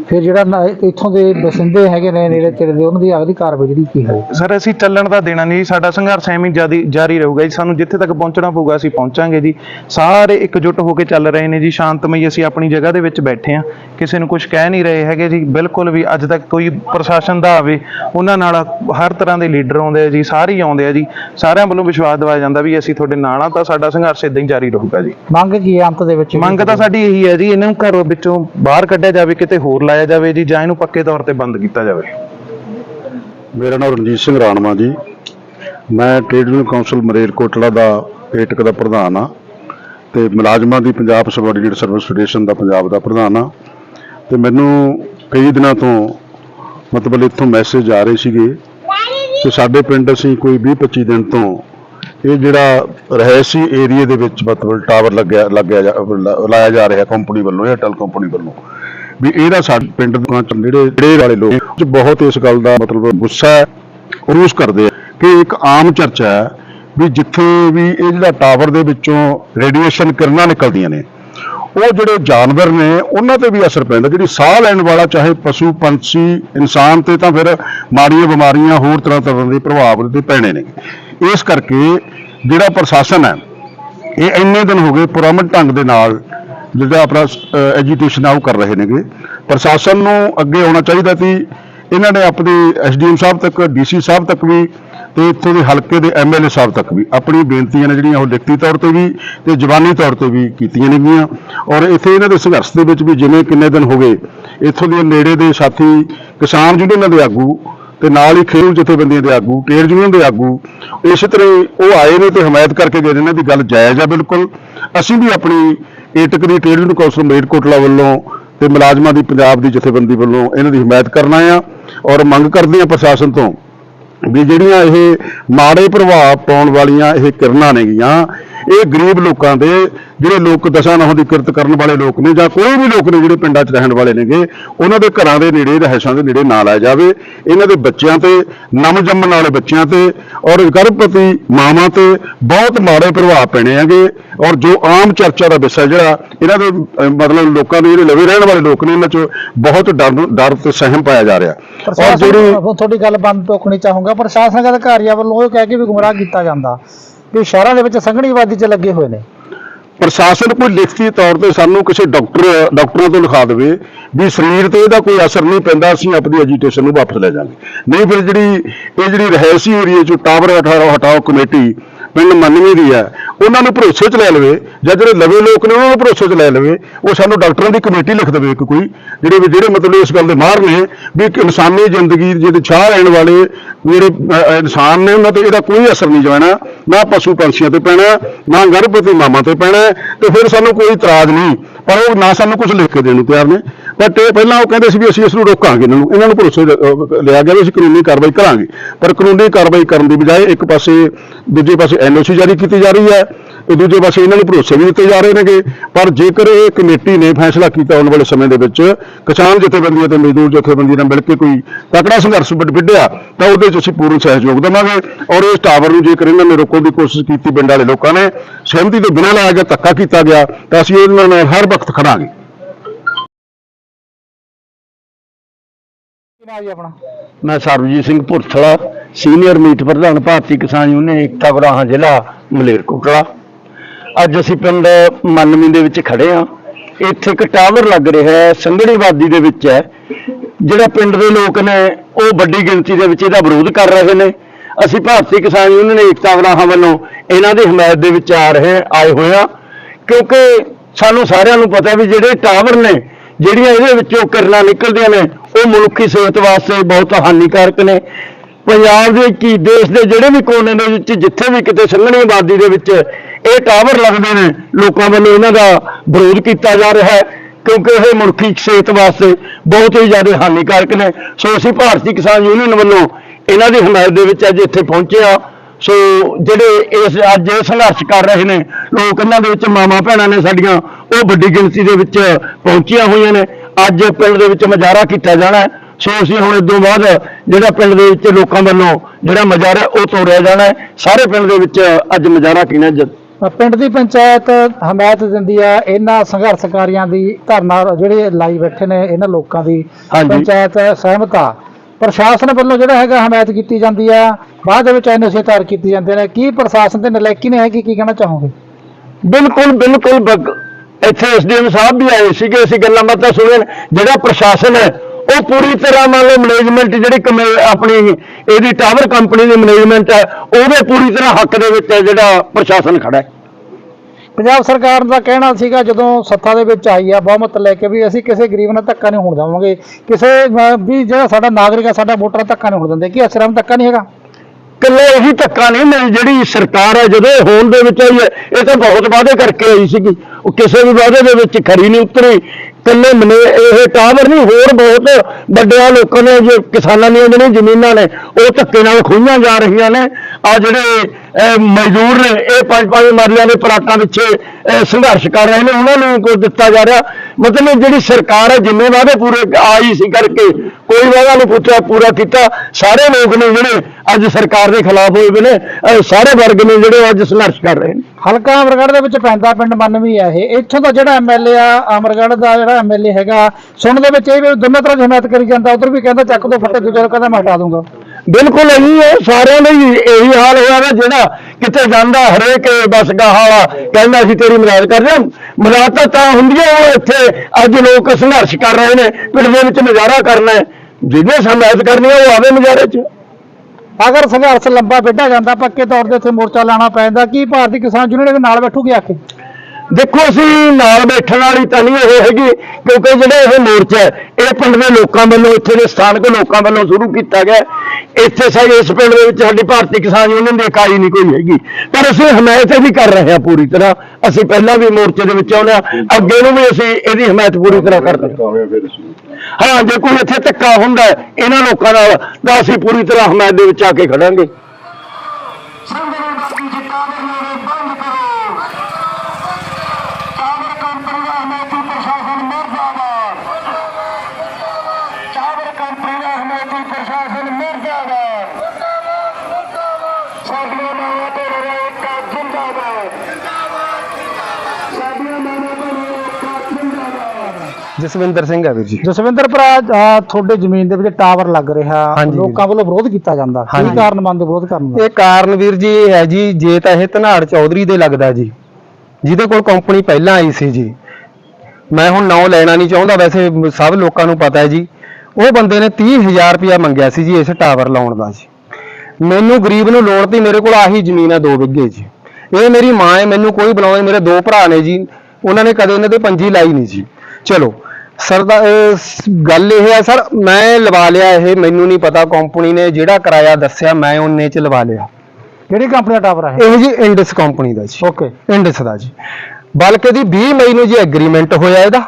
ਫਿਰ ਜਿਹੜਾ ਨਾ- ਇੱਥੋਂ ਦੇ ਬਸਿੰਦੇ ਹੈਗੇ ਨੇ ਨੇੜੇ ਤੇੜੇ ਦੇ ਉਹਨਾਂ ਦੀ ਅਗਲੀ ਕਾਰਵਾਈ ਜਿਹੜੀ ਕੀ ਹੋਊ? ਸਰ ਅਸੀਂ ਚੱਲਣ ਦਾ ਦੇਣਾ ਨਹੀਂ ਸਾਡਾ ਸੰਘਰਸ਼ ਐਵੇਂ ਹੀ ਜਾਰੀ ਜਾਰੀ ਰਹੂਗਾ ਜੀ। ਸਾਨੂੰ ਜਿੱਥੇ ਤੱਕ ਪਹੁੰਚਣਾ ਪਊਗਾ ਅਸੀਂ ਪਹੁੰਚਾਂਗੇ ਜੀ। ਸਾਰੇ ਇਕਜੁੱਟ ਹੋ ਕੇ ਚੱਲ ਰਹੇ ਨੇ ਜੀ ਸ਼ਾਂਤਮਈ ਅਸੀਂ ਆਪਣੀ ਜਗ੍ਹਾ ਦੇ ਵਿੱਚ ਬੈਠੇ ਹਾਂ। ਕਿਸੇ ਨੂੰ ਕੁਝ ਕਹਿ ਨਹੀਂ ਰਹੇ ਹੈਗੇ ਜੀ। ਬਿਲਕੁਲ ਵੀ ਅੱਜ ਤੱਕ ਕੋਈ ਪ੍ਰਸ਼ਾਸਨ ਦਾ ਆਵੇ ਉਹਨਾਂ ਨਾਲ ਹਰ ਤਰ੍ਹਾਂ ਦੇ ਲੀਡਰ ਆਉਂਦੇ ਆ ਜੀ ਸਾਰੇ ਹੀ ਆਉਂਦੇ ਆ ਜੀ। ਸਾਰਿਆਂ ਵੱਲੋਂ ਵਿਸ਼ਵਾਸ ਦਿਵਾਇਆ ਜਾਂਦਾ ਵੀ ਅਸੀਂ ਤੁਹਾਡੇ ਨਾਲ ਆ ਤਾਂ ਸਾਡਾ ਸੰਘਰਸ਼ ਇਦਾਂ ਹੀ ਜਾਰੀ ਰਹੂਗਾ ਜੀ। ਮੰਗ ਕੀ ਹੈ ਅੰਤ ਦੇ ਵਿੱਚ? ਮੰਗ ਤਾਂ ਸਾਡੀ ਇਹੀ ਹੈ ਜੀ ਇਹਨਾਂ ਨੂੰ ਘਰੋਂ ਵਿੱਚੋਂ ਬਾਹਰ ਕੱਢਿਆ ਜਾਵੇ ਕਿਤੇ ਹੋਰ ਲਾਇਆ ਜਾਵੇ ਜੀ ਜਾਂ ਇਹਨੂੰ ਪੱਕੇ ਤੌਰ ਤੇ ਬੰਦ ਕੀਤਾ ਜਾਵੇ। ਮੇਰਾ ਨਾਮ ਰਣਜੀਤ ਸਿੰਘ ਰਾਣਵਾ ਜੀ। ਮੈਂ ਟ੍ਰੇਡ ਯੂਨੀਅਨ ਕਾਉਂਸਲ ਮਰੇਲਕੋਟਲਾ ਦਾ ਏਟਕ ਦਾ ਪ੍ਰਧਾਨ ਆ ਤੇ ਮੁਲਾਜ਼ਮਾਂ ਦੀ ਪੰਜਾਬ ਸਬਆਰਡੀਨੇਟ ਸਰਵਿਸ ਫੈਡਰੇਸ਼ਨ ਦਾ ਪੰਜਾਬ ਦਾ ਪ੍ਰਧਾਨ ਆ। ਤੇ ਮੈਨੂੰ ਕਈ ਦਿਨਾਂ ਤੋਂ ਮਤਲਬ ਇੱਥੋਂ ਮੈਸੇਜ ਆ ਰਹੇ ਸੀਗੇ ਕਿ ਸਾਡੇ ਪਿੰਡ ਅਸੀਂ ਕੋਈ 20 25 ਦਿਨ ਤੋਂ ਇਹ ਜਿਹੜਾ ਰਹਿਸੀ ਏਰੀਆ ਦੇ ਵਿੱਚ ਮਤਲਬ ਟਾਵਰ ਲੱਗਿਆ ਲੱਗਿਆ ਲਾਇਆ ਜਾ ਰਿਹਾ ਕੰਪਨੀ ਵੱਲੋਂ ਏਅਰਟੈਲ ਕੰਪਨੀ ਵੱਲੋਂ, ਵੀ ਇਹਦਾ ਸਾਡੇ ਪਿੰਡ ਦੇ ਜਿਹੜੇ ਜਿਹੜੇ ਵਾਲੇ ਲੋਕ ਬਹੁਤ ਇਸ ਗੱਲ ਦਾ ਮਤਲਬ ਗੁੱਸਾ ਹੈ ਰੂਸ ਕਰਦੇ ਆ ਕਿ ਇੱਕ ਆਮ ਚਰਚਾ ਹੈ ਵੀ ਜਿੱਥੇ ਵੀ ਇਹ ਜਿਹੜਾ ਟਾਵਰ ਦੇ ਵਿੱਚੋਂ ਰੇਡੀਏਸ਼ਨ ਕਿਰਨਾਂ ਨਿਕਲਦੀਆਂ ਨੇ, ਉਹ ਜਿਹੜੇ ਜਾਨਵਰ ਨੇ, ਉਹਨਾਂ ਤੇ ਵੀ ਅਸਰ ਪੈਂਦਾ, ਜਿਹੜੀ ਸਾਹ ਲੈਣ ਵਾਲਾ ਚਾਹੇ ਪਸ਼ੂ, ਪੰਛੀ, ਇਨਸਾਨ ਤੇ ਤਾਂ ਫਿਰ ਮਾੜੀਆਂ ਬਿਮਾਰੀਆਂ ਹੋਰ ਤਰ੍ਹਾਂ ਤਰ੍ਹਾਂ ਦੇ ਪ੍ਰਭਾਵ ਤੇ ਪੈਣੇ ਨੇ। ਇਸ ਕਰਕੇ ਜਿਹੜਾ ਪ੍ਰਸ਼ਾਸਨ ਹੈ, ਇਹ ਇੰਨੇ ਦਿਨ ਹੋ ਗਏ ਪੁਰਮਟ ਢੰਗ ਦੇ ਨਾਲ ਜਿਹੜਾ ਆਪਣਾ ਐਜੀਟੇਸ਼ਨ ਆ ਉਹ ਕਰ ਰਹੇ ਨੇਗੇ। ਪ੍ਰਸ਼ਾਸਨ ਨੂੰ ਅੱਗੇ ਆਉਣਾ ਚਾਹੀਦਾ ਸੀ। ਇਹਨਾਂ ਨੇ ਆਪਣੇ ਐਸਡੀਐਮ ਸਾਹਿਬ ਤੱਕ, ਡੀਸੀ ਸਾਹਿਬ ਤੱਕ ਵੀ ਤੇ ਇੱਥੋਂ ਦੇ ਹਲਕੇ ਦੇ ਐਮਐਲਏ ਸਾਹਿਬ ਤੱਕ ਵੀ ਆਪਣੀ ਬੇਨਤੀਆਂ ਨੇ ਜਿਹੜੀਆਂ ਉਹ ਲਿਖਤੀ ਤੌਰ ਤੇ ਵੀ ਤੇ ਜ਼ਬਾਨੀ ਤੌਰ ਤੇ ਵੀ ਕੀਤੀਆਂ ਨੇਗੀਆਂ। ਔਰ ਇੱਥੇ ਇਹਨਾਂ ਦੇ ਸੰਘਰਸ਼ ਦੇ ਵਿੱਚ ਵੀ ਜਿਵੇਂ ਕਿੰਨੇ ਦਿਨ ਹੋ ਗਏ, ਇੱਥੋਂ ਦੇ ਨੇੜੇ ਦੇ ਸਾਥੀ ਕਿਸਾਨ ਜਿਹੜੇ ਇਹਨਾਂ ਦੇ ਆਗੂ ਤੇ ਨਾਲ ਹੀ ਖੇਡ ਜਥੇਬੰਦੀਆਂ ਦੇ ਆਗੂ ਟ੍ਰੇਡ ਯੂਨੀਅਨ ਦੇ ਆਗੂ, ਇਸੇ ਤਰ੍ਹਾਂ ਹੀ ਉਹ ਆਏ ਨੇ ਤੇ ਹਮਾਇਤ ਕਰਕੇ ਗਏ ਨੇ ਇਹਨਾਂ ਦੀ ਗੱਲ ਜਾਇਜ਼ ਆ ਬਿਲਕੁਲ। ਅਸੀਂ ਵੀ ਆਪਣੀ ਏਟਕ ਦੀ ਟ੍ਰੇਡ ਯੂਨੀਅਨ ਕੌਂਸਲ ਮਲੇਰਕੋਟਲਾ ਵੱਲੋਂ ਤੇ ਮੁਲਾਜ਼ਮਾਂ ਦੀ ਪੰਜਾਬ ਦੀ ਜਥੇਬੰਦੀ ਵੱਲੋਂ ਇਹਨਾਂ ਦੀ ਹਮਾਇਤ ਕਰਨਾ ਆ ਔਰ ਮੰਗ ਕਰਦੇ ਆ ਪ੍ਰਸ਼ਾਸਨ ਤੋਂ ਵੀ ਜਿਹੜੀਆਂ ਇਹ ਮਾੜੇ ਪ੍ਰਭਾਵ ਪਾਉਣ ਵਾਲੀਆਂ ਇਹ ਕਿਰਨਾਂ ਨੇਗੀਆਂ ਇਹ ਗਰੀਬ ਲੋਕਾਂ ਦੇ ਜਿਹੜੇ ਲੋਕ ਦਸ਼ਾ ਨਹੁੰ ਦੀ ਕਿਰਤ ਕਰਨ ਵਾਲੇ ਲੋਕ ਨੇ ਜਾਂ ਕੋਈ ਵੀ ਲੋਕ ਨੇ ਜਿਹੜੇ ਪਿੰਡਾਂ 'ਚ ਰਹਿਣ ਵਾਲੇ ਨੇਗੇ ਉਹਨਾਂ ਦੇ ਘਰਾਂ ਦੇ ਨੇੜੇ ਰਹਿਸ਼ਾਂ ਦੇ ਨੇੜੇ ਨਾ ਲਾਇਆ ਜਾਵੇ। ਇਹਨਾਂ ਦੇ ਬੱਚਿਆਂ ਤੇ ਨਮ ਜੰਮਣ ਵਾਲੇ ਬੱਚਿਆਂ ਤੇ ਔਰ ਗਰਭਵਤੀ ਮਾਵਾਂ ਤੇ ਬਹੁਤ ਮਾੜੇ ਪ੍ਰਭਾਵ ਪੈਣੇ ਹੈਗੇ। ਔਰ ਜੋ ਆਮ ਚਰਚਾ ਦਾ ਵਿਸ਼ਾ ਜਿਹੜਾ ਇਹਨਾਂ ਦੇ ਮਤਲਬ ਲੋਕਾਂ ਦੇ ਜਿਹੜੇ ਲਵੇ ਰਹਿਣ ਵਾਲੇ ਲੋਕ ਨੇ ਇਹਨਾਂ 'ਚ ਬਹੁਤ ਡਰ ਡਰ ਤੇ ਸਹਿਮ ਪਾਇਆ ਜਾ ਰਿਹਾ। ਔਰ ਜਿਹੜੀ ਤੁਹਾਡੀ ਗੱਲ ਬੰਦ ਟੋਕਣੀ ਚਾਹੂੰਗਾ ਪ੍ਰਸ਼ਾਸਨਿਕ ਅਧਿਕਾਰੀਆਂ ਵੱਲੋਂ ਉਹ ਕਹਿ ਕੇ ਵੀ ਗੁੰਮਰਾਹ ਕੀਤਾ ਜਾਂਦਾ ਵੀ ਸ਼ਹਿਰਾਂ ਦੇ ਵਿੱਚ ਸੰਘਣੀਵਾਦੀ 'ਚ ਲੱਗੇ ਹੋਏ ਨੇ। ਪ੍ਰਸ਼ਾਸਨ ਕੋਈ ਲਿਖਤੀ ਤੌਰ ਤੇ ਸਾਨੂੰ ਕਿਸੇ ਡਾਕਟਰ, ਡਾਕਟਰਾਂ ਤੋਂ ਲਿਖਾ ਦੇਵੇ ਵੀ ਸਰੀਰ ਤੇ ਇਹਦਾ ਕੋਈ ਅਸਰ ਨਹੀਂ ਪੈਂਦਾ, ਅਸੀਂ ਆਪਣੀ ਐਜੀਟੇਸ਼ਨ ਨੂੰ ਵਾਪਸ ਲੈ ਜਾਵਾਂਗੇ। ਨਹੀਂ, ਫਿਰ ਜਿਹੜੀ, ਇਹ ਜਿਹੜੀ ਰਹਿਸੀ ਏਰੀਏ ਚੋਂ, ਟਾਵਰ ਹਟਾਓ ਹਟਾਓ ਕਮੇਟੀ, ਪਿੰਡ ਮੰਨਵੀ ਦੀ ਹੈ, ਉਹਨਾਂ ਨੂੰ ਭਰੋਸੇ 'ਚ ਲੈ ਲਵੇ, ਜਾਂ ਜਿਹੜੇ ਲਵੇ ਲੋਕ ਨੇ, ਉਹਨਾਂ ਨੂੰ ਭਰੋਸੇ 'ਚ ਲੈ ਲਵੇ, ਉਹ ਸਾਨੂੰ ਡਾਕਟਰਾਂ ਦੀ ਕਮੇਟੀ ਲਿਖ ਦੇਵੇ ਇੱਕ ਕੋਈ, ਜਿਹੜੇ ਜਿਹੜੇ ਮਤਲਬ ਇਸ ਗੱਲ ਦੇ ਮਾਹਰ ਨੇ, ਵੀ ਇੱਕ ਇਨਸਾਨੀ ਜ਼ਿੰਦਗੀ ਜਿਹੜੇ ਚਾਹ ਲੈਣ ਵਾਲੇ ਜਿਹੜੇ ਇਨਸਾਨ ਨੇ ਉਹਨਾਂ ਤੇ ਇਹਦਾ ਕੋਈ ਅਸਰ ਨਹੀਂ ਜਾਣਾ ਨਾ ਪਸ਼ੂ ਪੰਛੀਆਂ ਤੇ ਪੈਣਾ, ਨਾ ਗਰਭਵਤੀ ਮਾਵਾਂ ਤੇ ਪੈਣਾ, ਤੇ ਫਿਰ ਸਾਨੂੰ ਕੋਈ ਇਤਰਾਜ਼ ਨਹੀਂ, ਪਰ ਉਹ ਨਾ ਸਾਨੂੰ ਕੁਝ ਲਿਖ ਕੇ ਦੇਣ ਨੂੰ ਤਿਆਰ ਨੇ। ਬਟ ਇਹ ਪਹਿਲਾਂ ਉਹ ਕਹਿੰਦੇ ਸੀ ਵੀ ਅਸੀਂ ਇਸ ਨੂੰ ਰੋਕਾਂਗੇ ਇਹਨਾਂ ਨੂੰ ਇਹਨਾਂ ਨੂੰ ਭਰੋਸੇ ਲਿਆ ਗਿਆ ਵੀ ਅਸੀਂ ਕਾਨੂੰਨੀ ਕਾਰਵਾਈ ਕਰਾਂਗੇ। ਪਰ ਕਾਨੂੰਨੀ ਕਾਰਵਾਈ ਕਰਨ ਦੀ ਬਜਾਏ ਇੱਕ ਪਾਸੇ, ਦੂਜੇ ਪਾਸੇ ਐਨਓਸੀ ਜਾਰੀ ਕੀਤੀ ਜਾ ਰਹੀ ਹੈ। ਤੇ ਦੂਜੇ ਪਾਸੇ ਇਹਨਾਂ ਨੂੰ ਭਰੋਸੇ ਵੀ ਦਿੱਤੇ ਜਾ ਰਹੇ ਨੇਗੇ ਪਰ ਜੇਕਰ ਇਹ ਕਮੇਟੀ ਨੇ ਫੈਸਲਾ ਕੀਤਾ ਆਉਣ ਵਾਲੇ ਸਮੇਂ ਦੇ ਵਿੱਚ ਕਿਸਾਨ ਜਥੇਬੰਦੀਆਂ ਤੇ ਮਜ਼ਦੂਰ ਜਥੇਬੰਦੀਆਂ ਨਾਲ ਮਿਲ ਕੇ ਕੋਈ ਤਕੜਾ ਸੰਘਰਸ਼ ਵਿੱਢ- ਵਿੱਢਿਆ ਤਾਂ ਉਹਦੇ 'ਚ ਅਸੀਂ ਪੂਰਨ ਸਹਿਯੋਗ ਦੇਵਾਂਗੇ। ਔਰ ਇਸ ਟਾਵਰ ਨੂੰ ਜੇਕਰ ਇਹਨਾਂ ਨੇ ਰੋਕਣ ਦੀ ਕੋਸ਼ਿਸ਼ ਕੀਤੀ ਪਿੰਡ ਵਾਲੇ ਲੋਕਾਂ ਨੇ ਸਹਿਮਤੀ ਤੋਂ ਬਿਨਾਂ ਲਾਇਆ ਗਿਆ ਧੱਕਾ ਕੀਤਾ ਗਿਆ ਤਾਂ ਅਸੀਂ ਇਹਨਾਂ ਨਾਲ ਹਰ ਵਕਤ ਖੜਾਂਗੇ। ਮੈਂ ਸਰਬਜੀਤ ਸਿੰਘ ਭੁਰਥਲਾ ਸੀਨੀਅਰ ਮੀਤ ਪ੍ਰਧਾਨ ਭਾਰਤੀ ਕਿਸਾਨ ਯੂਨੀਅਨ ਏਕਤਾ ਗੁਰਾਹਾਂ ਜ਼ਿਲ੍ਹਾ ਮਲੇਰਕੋਟਲਾ। ਅੱਜ ਅਸੀਂ ਪਿੰਡ ਮਨਮੀ ਦੇ ਵਿੱਚ ਖੜੇ ਆ ਇੱਥੇ ਇੱਕ ਟਾਵਰ ਲੱਗ ਰਿਹਾ ਹੈ ਸੰਘਣੀਵਾਦੀ ਦੇ ਵਿੱਚ ਹੈ। ਜਿਹੜਾ ਪਿੰਡ ਦੇ ਲੋਕ ਨੇ, ਉਹ ਵੱਡੀ ਗਿਣਤੀ ਦੇ ਵਿੱਚ ਇਹਦਾ ਵਿਰੋਧ ਕਰ ਰਹੇ ਨੇ। ਅਸੀਂ ਭਾਰਤੀ ਕਿਸਾਨ ਯੂਨੀਅਨ ਏਕਤਾ ਗੁਰਾਹਾਂ ਵੱਲੋਂ ਇਹਨਾਂ ਦੀ ਹਮਾਇਤ ਦੇ ਵਿੱਚ ਆ ਰਹੇ, ਆਏ ਹੋਏ ਆ ਕਿਉਂਕਿ ਸਾਨੂੰ ਸਾਰਿਆਂ ਨੂੰ ਪਤਾ ਵੀ ਜਿਹੜੇ ਟਾਵਰ ਨੇ, ਜਿਹੜੀਆਂ ਇਹਦੇ ਵਿੱਚੋਂ ਕਿਰਨਾਂ ਨਿਕਲਦੀਆਂ ਨੇ, ਉਹ ਮਨੁੱਖੀ ਸਿਹਤ ਵਾਸਤੇ ਬਹੁਤ ਹਾਨੀਕਾਰਕ ਨੇ। ਪੰਜਾਬ ਦੇ ਕੀ, ਦੇਸ਼ ਦੇ ਜਿਹੜੇ ਵੀ ਕੋਨੇ ਦੇ ਵਿੱਚ, ਜਿੱਥੇ ਵੀ ਕਿਤੇ ਸੰਘਣੀ ਆਬਾਦੀ ਦੇ ਵਿੱਚ ਇਹ ਟਾਵਰ ਲੱਗਦੇ ਨੇ, ਲੋਕਾਂ ਵੱਲੋਂ ਇਹਨਾਂ ਦਾ ਵਿਰੋਧ ਕੀਤਾ ਜਾ ਰਿਹਾ ਹੈ, ਕਿਉਂਕਿ ਇਹ ਮਨੁੱਖੀ ਸਿਹਤ ਵਾਸਤੇ ਬਹੁਤ ਹੀ ਜ਼ਿਆਦਾ ਹਾਨੀਕਾਰਕ ਨੇ। ਸੋ ਅਸੀਂ ਭਾਰਤੀ ਕਿਸਾਨ ਯੂਨੀਅਨ ਵੱਲੋਂ ਇਹਨਾਂ ਦੀ ਹਮਾਇਤ ਦੇ ਵਿੱਚ ਅੱਜ ਇੱਥੇ ਪਹੁੰਚੇ ਆ ਸੋ ਜਿਹੜੇ ਇਸ ਅੱਜ ਸੰਘਰਸ਼ ਕਰ ਰਹੇ ਨੇ, ਲੋਕ ਇਹਨਾਂ ਦੇ ਵਿੱਚ ਮਾਮਾ ਭੈਣਾਂ ਨੇ ਸਾਡੀਆਂ, ਉਹ ਵੱਡੀ ਗਿਣਤੀ ਦੇ ਵਿੱਚ ਪਹੁੰਚੀਆਂ ਹੋਈਆਂ ਨੇ। ਅੱਜ ਪਿੰਡ ਦੇ ਵਿੱਚ ਮੁਜ਼ਾਹਰਾ ਕੀਤਾ ਜਾਣਾ ਹੈ। ਸੋ ਅਸੀਂ ਹੁਣ ਇਦੋਂ ਬਾਅਦ ਜਿਹੜਾ ਪਿੰਡ ਦੇ ਵਿੱਚ ਲੋਕਾਂ ਵੱਲੋਂ ਜਿਹੜਾ ਮੁਜ਼ਾਹਰਾ ਉਹ ਤੋੜਿਆ ਜਾਣਾ ਹੈ। ਸਾਰੇ ਪਿੰਡ ਦੇ ਵਿੱਚ ਅੱਜ ਮੁਜ਼ਾਹਰਾ ਕੀਤਾ ਪਿੰਡ ਦੀ ਪੰਚਾਇਤ ਹਮਾਇਤ ਦਿੰਦੀ ਆ ਇਹਨਾਂ ਸੰਘਰਸ਼ਕਾਰੀਆਂ ਦੀ ਧਰਨਾ ਜਿਹੜੇ ਲਾਈ ਬੈਠੇ ਨੇ ਇਹਨਾਂ ਲੋਕਾਂ ਦੀ। ਪੰਚਾਇਤ ਸਹਿਮਤ ਆ। ਪ੍ਰਸ਼ਾਸਨ ਵੱਲੋਂ ਜਿਹੜਾ ਹੈਗਾ ਹਮਾਇਤ ਕੀਤੀ ਜਾਂਦੀ ਆ। ਬਾਅਦ ਦੇ ਵਿੱਚ ਐਨਓਸੀ ਤਿਆਰ ਕੀਤੀ ਜਾਂਦੇ ਨੇ। ਕੀ ਪ੍ਰਸ਼ਾਸਨ ਤੇ ਨਲਾਇਕੀ ਨੇ ਹੈ ਕਿ ਕਹਿਣਾ ਚਾਹੋਗੇ? ਬਿਲਕੁਲ ਬਿਲਕੁਲ ਇੱਥੇ ਐਸਡੀਐਮ ਸਾਹਿਬ ਵੀ ਆਏ ਸੀਗੇ। ਅਸੀਂ ਗੱਲਾਂ ਬਾਤਾਂ ਸੁਣੀਆਂ ਨੇ। ਜਿਹੜਾ ਪ੍ਰਸ਼ਾਸਨ ਹੈ ਉਹ ਪੂਰੀ ਤਰ੍ਹਾਂ ਮੰਨ ਲਓ ਮੈਨੇਜਮੈਂਟ ਜਿਹੜੀ ਆਪਣੀ ਇਹਦੀ ਟਾਵਰ ਕੰਪਨੀ ਦੀ ਮੈਨੇਜਮੈਂਟ ਹੈ ਉਹਦੇ ਪੂਰੀ ਤਰ੍ਹਾਂ ਹੱਕ ਦੇ ਵਿੱਚ ਹੈ ਜਿਹੜਾ ਪ੍ਰਸ਼ਾਸਨ ਖੜਾ ਹੈ। ਪੰਜਾਬ ਸਰਕਾਰ ਦਾ ਕਹਿਣਾ ਸੀਗਾ ਜਦੋਂ ਸੱਤਾ ਦੇ ਵਿੱਚ ਆਈ ਆ ਬਹੁਮਤ ਲੈ ਕੇ ਵੀ ਅਸੀਂ ਕਿਸੇ ਗਰੀਬ ਨਾਲ ਧੱਕਾ ਨਹੀਂ ਹੋਣ ਦੇਵਾਂਗੇ। ਕਿਸੇ ਵੀ ਜਿਹੜਾ ਸਾਡਾ ਨਾਗਰਿਕ ਆ ਸਾਡਾ ਵੋਟਰ ਧੱਕਾ ਨਹੀਂ ਹੋਣ ਦਿੰਦੇ। ਕੀ ਅਸਰਮ ਧੱਕਾ ਨਹੀਂ ਹੈਗਾ? ਇਕੱਲੇ ਇਹੀ ਧੱਕਾ ਨਹੀਂ ਮਿਲ ਜਿਹੜੀ ਸਰਕਾਰ ਹੈ ਜਦੋਂ ਹੋਣ ਦੇ ਵਿੱਚ ਆਈ ਹੈ ਇਹ ਤਾਂ ਬਹੁਤ ਵਾਅਦੇ ਕਰਕੇ ਆਈ ਸੀਗੀ। ਉਹ ਕਿਸੇ ਵੀ ਵਾਅਦੇ ਦੇ ਵਿੱਚ ਖਰੀ ਨਹੀਂ ਉਤਰੀ। ਕੱਲੇ ਮਨੇ, ਇਹ ਟਾਵਰ ਨਹੀਂ, ਹੋਰ ਬਹੁਤ ਵੱਡਿਆਂ ਲੋਕਾਂ ਨੇ, ਜੋ ਕਿਸਾਨਾਂ ਦੀਆਂ ਜਿਹੜੀਆਂ ਜ਼ਮੀਨਾਂ ਨੇ, ਉਹ ਧੱਕੇ ਨਾਲ ਖੋਈਆਂ ਜਾ ਰਹੀਆਂ ਨੇ। ਆ ਜਿਹੜੇ ਮਜ਼ਦੂਰ ਨੇ, ਇਹ ਪੰਜ ਪੰਜ ਮਰਲਿਆਂ ਦੇ ਪਲਾਟਾਂ ਪਿੱਛੇ ਸੰਘਰਸ਼ ਕਰ ਰਹੇ ਨੇ, ਉਹਨਾਂ ਨੂੰ ਕੋਈ ਦਿੱਤਾ ਜਾ ਰਿਹਾ। ਮਤਲਬ ਜਿਹੜੀ ਸਰਕਾਰ ਹੈ ਜਿੰਨੇ ਵਾਅਦੇ ਪੂਰੇ ਆਈ ਸੀ ਕਰਕੇ ਕੋਈ ਵਾਅਦਾ ਨਹੀਂ ਪੁੱਛਿਆ, ਪੂਰਾ ਕੀਤਾ। ਸਾਰੇ ਲੋਕ ਨੇ ਜਿਹੜੇ ਅੱਜ ਸਰਕਾਰ ਦੇ ਖਿਲਾਫ ਹੋਏ ਨੇ ਸਾਰੇ ਵਰਗ ਨੇ ਜਿਹੜੇ ਉਹ ਅੱਜ ਸੰਘਰਸ਼ ਕਰ ਰਹੇ ਨੇ। ਹਲਕਾ ਅਮਰਗੜ੍ਹ ਦੇ ਵਿੱਚ ਪੈਂਦਾ ਪਿੰਡ ਮੰਨਵੀ ਹੈ ਇਹ। ਇੱਥੋਂ ਦਾ ਜਿਹੜਾ ਐਮਐਲਏ ਆ, ਅਮਰਗੜ੍ਹ ਦਾ ਜਿਹੜਾ ਐਮਐਲਏ ਹੈਗਾ, ਸੁਣਨ ਦੇ ਵਿੱਚ ਇਹ ਵੀ ਦੋਨੋਂ ਤਰ੍ਹਾਂ ਦੀ ਹਮਾਇਤ ਕਰੀ ਜਾਂਦਾ, ਉਧਰ ਵੀ ਕਹਿੰਦਾ ਚੱਕ ਦੋ ਫੱਟੇ, ਦੂਜੇ ਨੂੰ ਕਹਿੰਦਾ ਮੈਂ ਹਟਾ ਦੂੰਗਾ। ਬਿਲਕੁਲ ਇਹੀ ਹੈ, ਸਾਰਿਆਂ ਦਾ ਹੀ ਇਹੀ ਹਾਲ ਹੋਇਆ ਵਾ, ਜਿਹੜਾ ਕਿਤੇ ਜਾਂਦਾ ਹਰੇਕ ਬਸ ਗਾਹ ਕਹਿੰਦਾ ਅਸੀਂ ਤੇਰੀ ਮਦਦ ਕਰਦੇ ਹਾਂ। ਮਦਦ ਤਾਂ ਹੁੰਦੀਆਂ ਉਹ ਇੱਥੇ ਅੱਜ ਲੋਕ ਸੰਘਰਸ਼ ਕਰ ਰਹੇ ਨੇ, ਪਿੰਡ ਦੇ ਵਿੱਚ ਨਜ਼ਾਰਾ ਕਰਨਾ ਹੈ। ਜਿਹਨੇ ਹਮਾਇਤ ਕਰਨੀ ਹੈ, ਉਹ ਆਵੇ ਨਜ਼ਾਰੇ 'ਚ। ਅਗਰ ਸੰਘਰਸ਼ ਲੰਬਾ ਵਿੱਢਿਆ ਜਾਂਦਾ, ਪੱਕੇ ਤੌਰ ਤੇ ਇੱਥੇ ਮੋਰਚਾ ਲਾਣਾ ਪੈਂਦਾ, ਕੀ ਭਾਰਤੀ ਕਿਸਾਨ ਯੂਨੀਅਨ ਦੇ ਨਾਲ ਬੈਠੂਗੀ ਆਖੇ? ਦੇਖੋ, ਅਸੀਂ ਨਾਲ ਬੈਠਣ ਵਾਲੀ ਤਾਂ ਨਹੀਂ ਇਹ ਹੈਗੀ, ਕਿਉਂਕਿ ਜਿਹੜਾ ਇਹ ਮੋਰਚਾ ਹੈ, ਇਹ ਪਿੰਡ ਦੇ ਲੋਕਾਂ ਵੱਲੋਂ, ਇੱਥੇ ਦੇ ਸਥਾਨਕ ਲੋਕਾਂ ਵੱਲੋਂ ਸ਼ੁਰੂ ਕੀਤਾ ਗਿਆ ਇੱਥੇ ਸਾਡੇ ਇਸ ਪਿੰਡ ਦੇ ਵਿੱਚ ਸਾਡੀ ਭਾਰਤੀ ਕਿਸਾਨ ਯੂਨੀਅਨ ਦੀ ਇਕਾਈ ਨਹੀਂ ਕੋਈ ਹੈਗੀ। ਪਰ ਅਸੀਂ ਹਮਾਇਤ ਵੀ ਕਰ ਰਹੇ ਹਾਂ ਪੂਰੀ ਤਰ੍ਹਾਂ। ਅਸੀਂ ਪਹਿਲਾਂ ਵੀ ਮੋਰਚੇ ਦੇ ਵਿੱਚ ਆਉਂਦੇ ਹਾਂ, ਅੱਗੇ ਨੂੰ ਵੀ ਅਸੀਂ ਇਹਦੀ ਹਮਾਇਤ ਪੂਰੀ ਤਰ੍ਹਾਂ ਕਰਦੇ ਹਾਂ। ਹਾਂ, ਜੇ ਕੋਈ ਇੱਥੇ ਧੱਕਾ ਹੁੰਦਾ ਇਹਨਾਂ ਲੋਕਾਂ ਨਾਲ ਤਾਂ ਅਸੀਂ ਪੂਰੀ ਤਰ੍ਹਾਂ ਹਮਾਇਤ ਦੇ ਵਿੱਚ ਆ ਕੇ ਖੜਾਂਗੇ। ਜਸਵਿੰਦਰ ਸਿੰਘ ਹੈ ਵੀਰ ਜੀ। ਜਸਵਿੰਦਰ ਭਰਾ ਤੁਹਾਡੇ ਜ਼ਮੀਨ ਦੇ ਵਿੱਚ ਟਾਵਰ ਲੱਗ ਰਿਹਾ। ਹਾਂਜੀ। ਲੋਕਾਂ ਵੱਲੋਂ ਵਿਰੋਧ ਕੀਤਾ ਜਾਂਦਾ। ਕੀ। ਕਾਰਨ ਮੰਨਦੇ ਵਿਰੋਧ ਕਰਨ ਦਾ? ਇਹ ਕਾਰਨ ਵੀਰ ਜੀ ਇਹ ਹੈ ਜੀ ਜੇ ਤਾਂ ਇਹ ਧਨਾੜ ਚੌਧਰੀ ਦੇ ਲੱਗਦਾ ਜੀ ਜਿਹਦੇ ਕੋਲ ਕੰਪਨੀ ਪਹਿਲਾਂ ਆਈ ਸੀ ਜੀ। ਮੈਂ ਹੁਣ ਨਾਂ ਲੈਣਾ ਨਹੀਂ ਚਾਹੁੰਦਾ ਵੈਸੇ ਸਭ ਲੋਕਾਂ ਨੂੰ ਪਤਾ ਹੈ ਜੀ। ਉਹ ਬੰਦੇ ਨੇ 30000 ਰੁਪਇਆ ਮੰਗਿਆ ਸੀ ਜੀ ਇਸ ਟਾਵਰ ਲਾਉਣ ਦਾ ਜੀ। ਮੈਨੂੰ ਗਰੀਬ ਨੂੰ ਲੋੜ ਤੀ ਮੇਰੇ ਕੋਲ ਆਹੀ ਜ਼ਮੀਨ ਹੈ 2 ਬਿੱਗੇ ਜੀ। ਇਹ ਮੇਰੀ ਮਾਂ ਹੈ ਮੈਨੂੰ ਕੋਈ ਬੁਲਾਉਂਦਾ ਮੇਰੇ ਦੋ ਭਰਾ ਨੇ ਜੀ। ਉਹਨਾਂ ਨੇ ਕਦੇ ਇਹਨਾਂ ਤੇ ਪੰਜੀ ਲਾਈ ਨਹੀਂ ਜੀ। ਚਲੋ ਸਰ ਦਾ ਗੱਲ ਇਹ ਹੈ ਸਰ ਮੈਂ ਲਵਾ ਲਿਆ ਇਹ ਮੈਨੂੰ ਨਹੀਂ ਪਤਾ ਕੰਪਨੀ ਨੇ ਜਿਹੜਾ ਕਿਰਾਇਆ ਦੱਸਿਆ ਮੈਂ ਉਹਨੇ ਚ ਲਵਾ ਲਿਆ। ਕਿਹੜੀ ਕੰਪਨੀ ਦਾ ਟਾਵਰ ਹੈ ਇਹ? ਜੀ ਇੰਡਸ ਕੰਪਨੀ ਦਾ ਜੀ। ਓਕੇ ਇੰਡਸ ਦਾ ਜੀ। ਬਲਕਿ ਦੀ 20 ਮਈ ਨੂੰ ਜੀ ਐਗਰੀਮੈਂਟ ਹੋਇਆ ਇਹਦਾ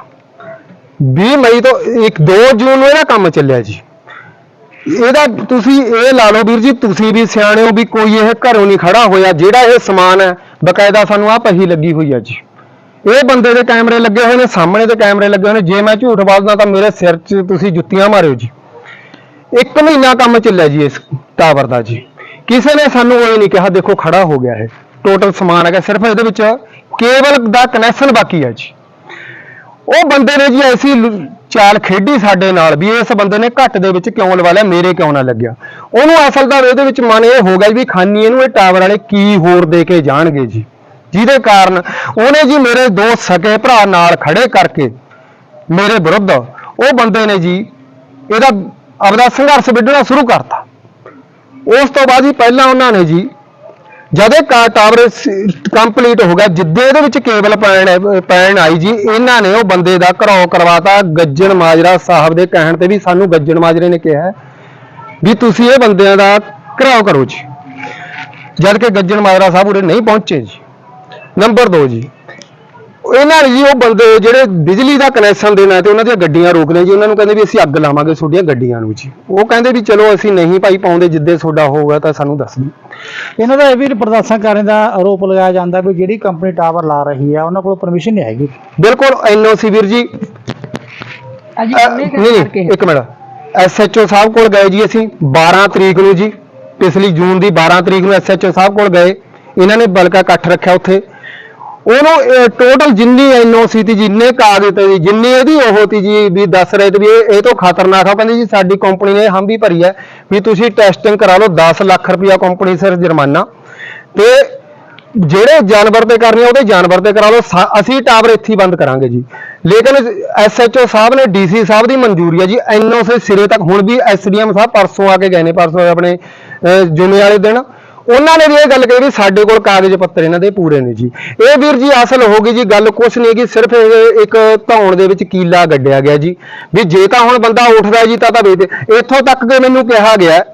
20 ਮਈ ਤੋਂ ਇੱਕ 2 ਜੂਨ ਨੂੰ ਇਹਦਾ ਕੰਮ ਚੱਲਿਆ ਜੀ। ਇਹਦਾ ਤੁਸੀਂ ਇਹ ਲਾ ਲਓ ਵੀਰ ਜੀ ਤੁਸੀਂ ਵੀ ਸਿਆਣੇ ਹੋ ਵੀ ਕੋਈ ਇਹ ਘਰੋਂ ਨਹੀਂ ਖੜਾ ਹੋਇਆ ਜਿਹੜਾ ਇਹ ਸਮਾਨ ਹੈ ਬਕਾਇਦਾ ਸਾਨੂੰ ਆ ਪਹੀ ਲੱਗੀ ਹੋਈ ਹੈ ਜੀ। ਇਹ ਬੰਦੇ ਦੇ ਕੈਮਰੇ ਲੱਗੇ ਹੋਏ ਨੇ, ਸਾਹਮਣੇ ਦੇ ਕੈਮਰੇ ਲੱਗੇ ਹੋਏ ਨੇ। ਜੇ ਮੈਂ ਝੂਠ ਬੋਲਦਾ ਤਾਂ ਮੇਰੇ ਸਿਰ 'ਚ ਤੁਸੀਂ ਜੁੱਤੀਆਂ ਮਾਰਿਓ ਜੀ। ਇੱਕ ਮਹੀਨਾ ਕੰਮ ਚੱਲਿਆ ਜੀ ਇਸ ਟਾਵਰ ਦਾ ਜੀ। ਕਿਸੇ ਨੇ ਸਾਨੂੰ ਇਹ ਨਹੀਂ ਕਿਹਾ, ਦੇਖੋ ਖੜਾ ਹੋ ਗਿਆ ਇਹ। ਟੋਟਲ ਸਮਾਨ ਹੈਗਾ, ਸਿਰਫ ਇਹਦੇ ਵਿੱਚ ਕੇਬਲ ਦਾ ਕਨੈਕਸ਼ਨ ਬਾਕੀ ਹੈ ਜੀ। ਉਹ ਬੰਦੇ ਨੇ ਜੀ ਐਸੀ ਚਾਲ ਖੇਡੀ ਸਾਡੇ ਨਾਲ ਵੀ ਇਸ ਬੰਦੇ ਨੇ ਘੱਟ ਦੇ ਵਿੱਚ ਕਿਉਂ ਲਵਾ ਲਿਆ ਮੇਰੇ ਕਿਉਂ ਨਾ ਲੱਗਿਆ। ਉਹਨੂੰ ਅਸਲ ਦਾ ਇਹਦੇ ਵਿੱਚ ਮਨ ਇਹ ਹੋ ਗਿਆ ਵੀ ਖਾਨੀ ਇਹਨੂੰ ਇਹ ਟਾਵਰ ਵਾਲੇ ਕੀ ਹੋਰ ਦੇ ਕੇ ਜਾਣਗੇ ਜੀ। ਜਿਹਦੇ ਕਾਰਨ ਉਹਨੇ ਜੀ ਮੇਰੇ ਦੋ ਸਕੇ ਭਰਾ ਨਾਲ ਖੜੇ ਕਰਕੇ ਮੇਰੇ ਵਿਰੁੱਧ ਉਹ ਬੰਦੇ ਨੇ ਜੀ ਇਹਦਾ ਆਪਦਾ ਸੰਘਰਸ਼ ਵਿੱਢਣਾ ਸ਼ੁਰੂ ਕਰਤਾ। ਉਸ ਤੋਂ ਬਾਅਦ ਜੀ ਪਹਿਲਾਂ ਉਹਨਾਂ ਨੇ ਜੀ ਜਦ ਇਹ ਕਾ ਟਾਵਰ ਕੰਪਲੀਟ ਹੋ ਗਿਆ, ਜਿੱਦੇ ਇਹਦੇ ਵਿੱਚ ਕੇਬਲ ਪੈਣ ਪੈਣ ਆਈ ਜੀ, ਇਹਨਾਂ ਨੇ ਉਹ ਬੰਦੇ ਦਾ ਘਰੋਂ ਕਰਵਾਤਾ ਗੱਜਣ ਮਾਜਰਾ ਸਾਹਿਬ ਦੇ ਕਹਿਣ ਤੇ ਵੀ ਸਾਨੂੰ ਗੱਜਣ ਮਾਜਰੇ ਨੇ ਕਿਹਾ ਵੀ ਤੁਸੀਂ ਇਹ ਬੰਦਿਆਂ ਦਾ ਘਰਾਓ ਕਰੋ ਜੀ। ਜਦ ਕਿ ਗੱਜਣ ਮਾਜਰਾ ਸਾਹਿਬ ਉਰੇ ਨਹੀਂ ਪਹੁੰਚੇ ਜੀ। ਨੰਬਰ 2 ਜੀ। ਇਹਨਾਂ ਨੇ ਜੀ ਉਹ ਬੰਦੇ ਜਿਹੜੇ ਬਿਜਲੀ ਦਾ ਕਨੈਕਸ਼ਨ ਦੇਣਾ ਤੇ ਉਹਨਾਂ ਦੀਆਂ ਗੱਡੀਆਂ ਰੋਕ ਲਿਆ ਜੀ ਉਹਨਾਂ ਨੂੰ ਕਹਿੰਦੇ ਵੀ ਅਸੀਂ ਅੱਗ ਲਾਵਾਂਗੇ ਤੁਹਾਡੀਆਂ ਗੱਡੀਆਂ ਨੂੰ ਜੀ। ਉਹ ਕਹਿੰਦੇ ਵੀ ਚਲੋ ਅਸੀਂ ਨਹੀਂ ਭਾਈ ਪਾਉਂਦੇ ਜਿੱਦੇ ਤੁਹਾਡਾ ਹੋਊਗਾ ਤਾਂ ਸਾਨੂੰ ਦੱਸ ਦਿਓ। ਇਹਨਾਂ ਦਾ ਇਹ ਵੀ ਪ੍ਰਦਰਸ਼ਨ ਕਰਨ ਦਾ ਆਰੋਪ ਲਗਾਇਆ ਜਾਂਦਾ ਵੀ ਜਿਹੜੀ ਕੰਪਨੀ ਟਾਵਰ ਲਾ ਰਹੀ ਆ ਉਹਨਾਂ ਕੋਲ ਪਰਮਿਸ਼ਨ ਨਹੀਂ ਹੈਗੀ। ਬਿਲਕੁਲ ਐਨਓਸੀ ਵੀਰ ਜੀ। ਨਹੀਂ ਨਹੀਂ, ਇੱਕ ਮਿੰਟ। ਐਸਐਚਓ ਸਾਹਿਬ ਕੋਲ ਗਏ ਜੀ ਅਸੀਂ 12 ਤਰੀਕ ਨੂੰ ਜੀ ਪਿਛਲੀ ਜੂਨ ਦੀ 12 ਤਰੀਕ ਨੂੰ ਐਸਐਚਓ ਸਾਹਿਬ ਕੋਲ ਗਏ। ਇਹਨਾਂ ਨੇ ਬਲਕਾ ਇਕੱਠ ਰੱਖਿਆ ਉੱਥੇ। ਉਹਨੂੰ ਟੋਟਲ ਜਿੰਨੀ ਐਨਓਸੀ ਤੀ ਜਿੰਨੇ ਕਾਗਜ਼ ਤੇ ਜੀ ਜਿੰਨੀ ਇਹਦੀ ਉਹ ਤੀ ਜੀ ਵੀ ਦੱਸ ਰਹੇ ਤੇ ਵੀ ਇਹ ਤੋਂ ਖਤਰਨਾਕ ਆ। ਕਹਿੰਦੇ ਜੀ ਸਾਡੀ ਕੰਪਨੀ ਨੇ ਹਮ ਵੀ ਭਰੀ ਹੈ ਵੀ ਤੁਸੀਂ ਟੈਸਟਿੰਗ ਕਰਾ ਲਓ 10 ਲੱਖ ਰੁਪਇਆ ਕੰਪਨੀ ਸਿਰ ਜੁਰਮਾਨਾ। ਤੇ ਜਿਹੜੇ ਜਾਨਵਰ ਤੇ ਕਰਨੀ ਆ ਉਹਦੇ ਜਾਨਵਰ ਤੇ ਕਰਾ ਲਓ। ਸਾ- ਅਸੀਂ ਟਾਵਰ ਇੱਥੇ ਬੰਦ ਕਰਾਂਗੇ ਜੀ। ਲੇਕਿਨ ਐਸਐਚਓ ਸਾਹਿਬ ਨੇ ਡੀਸੀ ਸਾਹਿਬ ਦੀ ਮਨਜ਼ੂਰੀ ਹੈ ਜੀ ਐਨਓਸੀ ਸਿਰੇ ਤੱਕ। ਹੁਣ ਵੀ ਐਸਡੀਐਮ ਸਾਹਿਬ ਪਰਸੋਂ ਆ ਕੇ ਗਏ ਨੇ ਪਰਸੋਂ ਆਪਣੇ ਅਹ, ਵਾਲੇ ਦਿਨ। ਉਹਨਾਂ ਨੇ ਵੀ ਇਹ ਗੱਲ ਕਹੀ ਵੀ ਸਾਡੇ ਕੋਲ ਕਾਗਜ਼ ਪੱਤਰ ਇਹਨਾਂ ਦੇ ਪੂਰੇ ਨੇ ਜੀ। ਇਹ ਵੀਰ ਜੀ ਅਸਲ ਹੋ ਗਈ ਜੀ ਗੱਲ ਕੁਛ ਨਹੀਂ ਹੈਗੀ, ਸਿਰਫ ਇਹ ਇੱਕ ਧੌਣ ਦੇ ਵਿੱਚ ਕੀਲਾ ਗੱਡਿਆ ਗਿਆ ਜੀ। ਵੀ ਜੇ ਤਾਂ ਹੁਣ ਬੰਦਾ ਉੱਠਦਾ ਜੀ ਤਾਂ ਤਾਂ ਵੇਚ ਇੱਥੋਂ ਤੱਕ ਕਿ ਮੈਨੂੰ ਕਿਹਾ ਗਿਆ,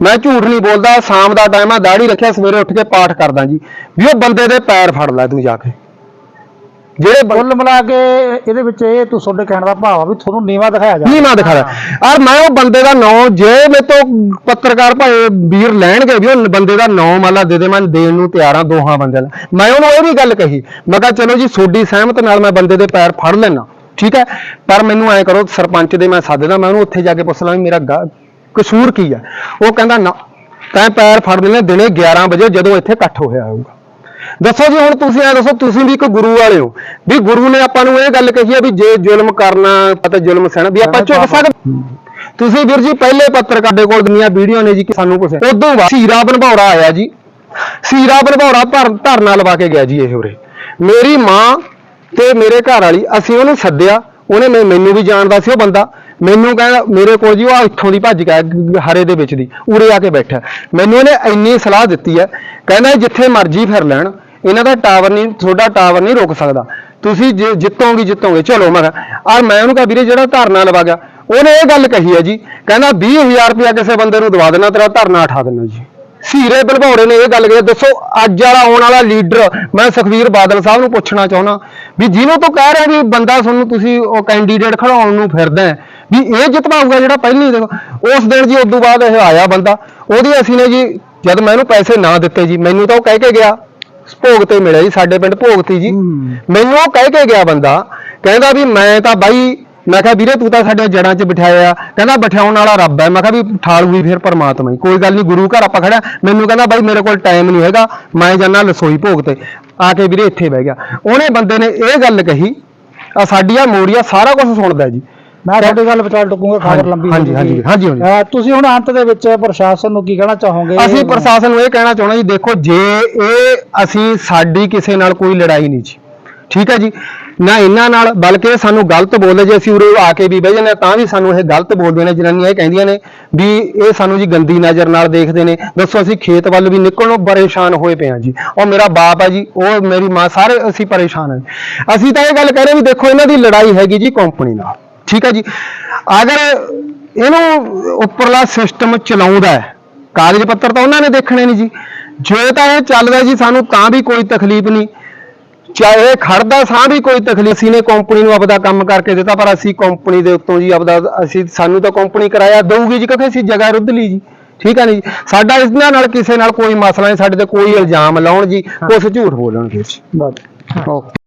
ਮੈਂ ਝੂਠ ਨਹੀਂ ਬੋਲਦਾ, ਸ਼ਾਮ ਦਾ ਟਾਈਮ ਆ ਦਾੜੀ ਰੱਖਿਆ, ਸਵੇਰੇ ਉੱਠ ਕੇ ਪਾਠ ਕਰਦਾ ਜੀ। ਵੀ ਉਹ ਬੰਦੇ ਦੇ ਪੈਰ ਫੜ ਲੈ ਤੂੰ ਜਾ ਕੇ। ਜਿਹੜੇ ਬ- ਕੁੱਲ ਮਿਲਾ ਕੇ ਇਹਦੇ ਵਿੱਚ ਇਹ ਤੂੰ ਤੁਹਾਡੇ ਕਹਿਣ ਦਾ ਭਾਵ ਆ ਵੀ ਤੁਹਾਨੂੰ ਨੀਵਾ ਦਿਖਾਇਆ ਜਾ ਨਹੀਂ ਮੈਂ ਦਿਖਾ ਰਿਹਾ। ਔਰ ਮੈਂ ਉਹ ਬੰਦੇ ਦਾ ਨਾਂ ਜੇ ਮੇਰੇ ਤੋਂ ਪੱਤਰਕਾਰ ਭਾਵੇਂ ਵੀਰ ਲੈਣਗੇ ਵੀ ਉਹ ਬੰਦੇ ਦਾ ਨਾਂ ਮਾਲਾ ਦੇ ਦੇ ਮੈਂ ਦੇਣ ਨੂੰ ਤਿਆਰ ਹਾਂ ਦੋਹਾਂ ਬੰਦਿਆਂ ਮੈਂ ਉਹਨੂੰ ਇਹ ਵੀ ਗੱਲ ਕਹੀ ਮੈਂ ਕਿਹਾ ਚਲੋ ਜੀ ਸੋਡੀ ਸਹਿਮਤ ਨਾਲ ਮੈਂ ਬੰਦੇ ਦੇ ਪੈਰ ਫੜ ਲੈਣਾ ਠੀਕ ਹੈ? ਪਰ ਮੈਨੂੰ ਐ ਕਰੋ ਸਰਪੰਚ ਦੇ ਮੈਂ ਸੱਦਦਾ ਮੈਂ ਉਹਨੂੰ ਉੱਥੇ ਜਾ ਕੇ ਪੁੱਛ ਲਾਂ ਵੀ ਮੇਰਾ ਗ- ਕਸੂਰ ਕੀ ਹੈ ਉਹ ਕਹਿੰਦਾ ਨਾ ਤੈਂ ਪੈਰ ਫੜ ਲੈਣੇ ਦਿਨੇ 11 ਵਜੇ ਜਦੋਂ ਇੱਥੇ ਇਕੱਠ ਹੋਇਆ ਹੋਊਗਾ। ਦੱਸੋ ਜੀ ਹੁਣ ਤੁਸੀਂ ਐ ਦੱਸੋ ਤੁਸੀਂ ਵੀ ਇੱਕ ਗੁਰੂ ਵਾਲੇ ਹੋ। ਵੀ ਗੁਰੂ ਨੇ ਆਪਾਂ ਨੂੰ ਇਹ ਗੱਲ ਕਹੀ ਹੈ ਵੀ ਜੇ ਜ਼ੁਲਮ ਕਰਨਾ ਤਾਂ ਜ਼ੁਲਮ ਸਹਿਣਾ ਵੀ ਆਪਾਂ ਝੁਕ ਸਕਦੇ। ਤੁਸੀਂ ਵੀਰ ਜੀ ਪਹਿਲੇ ਪੱਤਰਕਾਰ ਦੇ ਕੋਲ ਦੁਨੀਆ ਵੀਡੀਓ ਨੇ ਜੀ ਕਿ ਸਾਨੂੰ ਕੁਛ ਉਦੋਂ ਬਾਅਦ ਸੀਰਾ ਬਣਭੌਰਾ ਆਇਆ ਜੀ। ਸੀਰਾ ਬਣਭੌਰਾ ਭਰ ਧਰਨਾ ਲਵਾ ਕੇ ਗਿਆ ਜੀ ਇਹ ਉਰੇ। ਮੇਰੀ ਮਾਂ ਤੇ ਮੇਰੇ ਘਰ ਵਾਲੀ ਅਸੀਂ ਉਹਨੂੰ ਸੱਦਿਆ ਉਹਨੇ ਮੈਨੂੰ ਵੀ ਜਾਣਦਾ ਸੀ ਉਹ ਬੰਦਾ। ਮੈਨੂੰ ਕਹਿੰਦਾ, ਮੇਰੇ ਕੋਲ ਜੀ ਉਹ ਇੱਥੋਂ ਦੀ ਭੱਜ ਗਿਆ, ਹਰੇ ਦੇ ਵਿੱਚ ਦੀ, ਉਰੇ ਆ ਕੇ ਬੈਠਾ। ਮੈਨੂੰ ਇਹਨੇ ਇੰਨੀ ਸਲਾਹ ਦਿੱਤੀ ਹੈ, ਕਹਿੰਦਾ ਜਿੱਥੇ ਮਰਜ਼ੀ ਫਿਰ ਲੈਣ, ਇਹਨਾਂ ਦਾ ਟਾਵਰ ਨਹੀਂ, ਤੁਹਾਡਾ ਟਾਵਰ ਨਹੀਂ ਰੁਕ ਸਕਦਾ। ਤੁਸੀਂ ਜੇ ਜਿੱਤੋਗੇ ਜਿੱਤੋਗੇ, ਚਲੋ ਮੈਂ ਕਿਹਾ ਔਰ ਮੈਂ ਉਹਨੂੰ ਕਿਹਾ, ਵੀਰੇ ਜਿਹੜਾ ਧਰਨਾ ਲਵਾ ਗਿਆ, ਉਹਨੇ ਇਹ ਗੱਲ ਕਹੀ ਹੈ ਜੀ, ਕਹਿੰਦਾ 20000 ਰੁਪਇਆ ਕਿਸੇ ਬੰਦੇ ਨੂੰ ਦਵਾ ਦੇਣਾ, ਤੇਰਾ ਧਰਨਾ ਉਠਾ ਦੇਣਾ ਜੀ। ਸੀਰੇ ਬਲਭੌਰੇ ਨੇ ਇਹ ਗੱਲ ਕਹੀ, ਦੱਸੋ, ਅੱਜ ਵਾਲਾ, ਆਉਣ ਵਾਲਾ ਲੀਡਰ, ਮੈਂ ਸੁਖਵੀਰ ਬਾਦਲ ਸਾਹਿਬ ਨੂੰ ਪੁੱਛਣਾ ਚਾਹੁੰਦਾ ਵੀ ਜਿਹਨੂੰ ਤੋਂ ਕਹਿ ਰਿਹਾ ਵੀ ਬੰਦਾ ਤੁਹਾਨੂੰ ਤੁਸੀਂ ਉਹ ਕੈਂਡੀਡੇਟ ਖੜਾਉਣ ਨੂੰ ਫਿਰਦਾ ਵੀ ਇਹ ਜਿਤਵਾਊਗਾ ਜਿਹੜਾ ਪਹਿਲੀ ਦੇਖੋ ਉਸ ਦਿਨ ਜੀ ਉਦੋਂ ਬਾਅਦ ਇਹ ਆਇਆ ਬੰਦਾ। ਉਹਦੀ ਅਸੀਂ ਨੇ ਜੀ ਜਦ ਮੈਂ ਇਹਨੂੰ ਪੈਸੇ ਨਾ ਦਿੱਤੇ ਜੀ ਮੈਨੂੰ ਤਾਂ ਉਹ ਕਹਿ ਕੇ ਗਿਆ। ਭੋਗ ਤੇ ਮਿਲਿਆ ਜੀ ਸਾਡੇ ਪਿੰਡ ਭੋਗ ਤੀ ਜੀ। ਮੈਨੂੰ ਉਹ ਕਹਿ ਕੇ ਗਿਆ ਬੰਦਾ ਕਹਿੰਦਾ ਵੀ ਮੈਂ ਤਾਂ ਬਾਈ ਮੈਂ ਕਿਹਾ ਵੀਰੇ ਤੂੰ ਤਾਂ ਸਾਡੇ ਜੜਾਂ 'ਚ ਬਿਠਾਇਆ ਕਹਿੰਦਾ ਬਿਠਾਉਣ ਵਾਲਾ ਰੱਬ ਹੈ। ਮੈਂ ਕਿਹਾ ਵੀ ਠਾਲੂ ਵੀ ਫਿਰ ਪਰਮਾਤਮਾ ਹੀ ਕੋਈ ਗੱਲ ਨਹੀਂ ਗੁਰੂ ਘਰ ਆਪਾਂ ਖੜਿਆ ਮੈਨੂੰ ਕਹਿੰਦਾ ਬਾਈ ਮੇਰੇ ਕੋਲ ਟਾਈਮ ਨਹੀਂ ਹੈਗਾ। ਮੈਂ ਜਾਣਾ ਲਸੋਈ ਭੋਗ ਤੇ। ਆ ਕੇ ਵੀਰੇ ਇੱਥੇ ਬਹਿ ਗਿਆ। ਉਹਨੇ ਬੰਦੇ ਨੇ ਇਹ ਗੱਲ ਕਹੀ ਆ ਸਾਡੀ ਆ ਮੋਰੀਆ ਸਾਰਾ ਕੁਝ ਸੁਣਦਾ ਜੀ। ਮੈਂ ਤੁਹਾਡੀ ਗੱਲ ਵਿਚਾਰ ਟੁਕੂੰਗਾ ਖਬਰ ਲੰਬੀ ਹਾਂਜੀ, ਹਾਂਜੀ। ਹਾਂਜੀ, ਤੁਸੀਂ ਹੁਣ ਅੰਤ ਦੇ ਵਿੱਚ ਪ੍ਰਸ਼ਾਸਨ ਨੂੰ ਕੀ ਕਹਿਣਾ ਚਾਹੋਗੇ? ਅਸੀਂ ਪ੍ਰਸ਼ਾਸਨ ਨੂੰ ਇਹ ਕਹਿਣਾ ਚਾਹੁੰਦਾ ਜੀ ਦੇਖੋ ਜੇ ਇਹ ਅਸੀਂ ਸਾਡੀ ਕਿਸੇ ਨਾਲ ਕੋਈ ਲੜਾਈ ਨਹੀਂ ਜੀ ਠੀਕ ਹੈ ਜੀ? ਨਾ ਇਹਨਾਂ ਨਾਲ ਬਲਕਿ ਸਾਨੂੰ ਗਲਤ ਬੋਲਦੇ ਜੇ ਅਸੀਂ ਉਰੇ ਆ ਕੇ ਵੀ ਬਹਿ ਜਾਂਦੇ ਤਾਂ ਵੀ ਸਾਨੂੰ ਇਹ ਗਲਤ ਬੋਲਦੇ ਨੇ ਜਨਾਨੀਆਂ ਇਹ ਕਹਿੰਦੀਆਂ ਨੇ ਵੀ ਇਹ ਸਾਨੂੰ ਜੀ ਗੰਦੀ ਨਜ਼ਰ ਨਾਲ ਦੇਖਦੇ ਨੇ। ਦੱਸੋ ਅਸੀਂ ਖੇਤ ਵੱਲ ਵੀ ਨਿਕਲਣੋਂ ਪਰੇਸ਼ਾਨ ਹੋਏ ਪਏ ਹਾਂ ਜੀ। ਉਹ ਮੇਰਾ ਬਾਪ ਹੈ ਜੀ ਉਹ ਮੇਰੀ ਮਾਂ ਸਾਰੇ ਅਸੀਂ ਪਰੇਸ਼ਾਨ ਹਾਂ ਅਸੀਂ ਤਾਂ ਇਹ ਗੱਲ ਕਹਿ ਰਹੇ ਵੀ ਦੇਖੋ ਇਹਨਾਂ ਦੀ ਲੜਾਈ ਹੈਗੀ ਜੀ ਕੰਪਨੀ ਨਾਲ। ਠੀਕ ਹੈ ਜੀ। ਅਗਰ ਇਹਨੂੰ ਉੱਪਰਲਾ ਸਿਸਟਮ ਚਲਾਉਂਦਾ ਹੈ ਕਾਗਜ਼ ਪੱਤਰ ਤਾਂ ਉਹਨਾਂ ਨੇ ਦੇਖਣੇ ਨਹੀਂ ਜੀ। ਜੇ ਤਾਂ ਇਹ ਚੱਲਦਾ ਜੀ ਸਾਨੂੰ ਤਾਂ ਵੀ ਕੋਈ ਤਕਲੀਫ ਨਹੀਂ। ਚਾਹੇ ਖੜਦਾ ਸਾਂ ਵੀ ਕੋਈ ਤਕਲੀਫ। ਸੀ ਨੇ ਕੰਪਨੀ ਨੂੰ ਆਪਦਾ ਕੰਮ ਕਰਕੇ ਦਿੱਤਾ ਪਰ ਅਸੀਂ ਕੰਪਨੀ ਦੇ ਉੱਤੋਂ ਜੀ ਆਪਦਾ ਅਸੀਂ ਸਾਨੂੰ ਤਾਂ ਕੰਪਨੀ ਕਿਰਾਇਆ ਦਊਗੀ ਜੀ ਕਿਉਂਕਿ ਅਸੀਂ ਜਗ੍ਹਾ ਰੁੱਧ ਲਈ ਜੀ। ਠੀਕ ਹੈ ਜੀ। ਸਾਡਾ ਇਹਨਾਂ ਨਾਲ ਕਿਸੇ ਨਾਲ ਕੋਈ ਮਸਲਾ ਨਹੀਂ ਸਾਡੇ ਤੇ ਕੋਈ ਇਲਜ਼ਾਮ ਲਾਉਣ ਜੀ ਕੁਛ ਝੂਠ ਬੋਲਣਗੇ ਜੀ। ਬਸ। ਓਕੇ।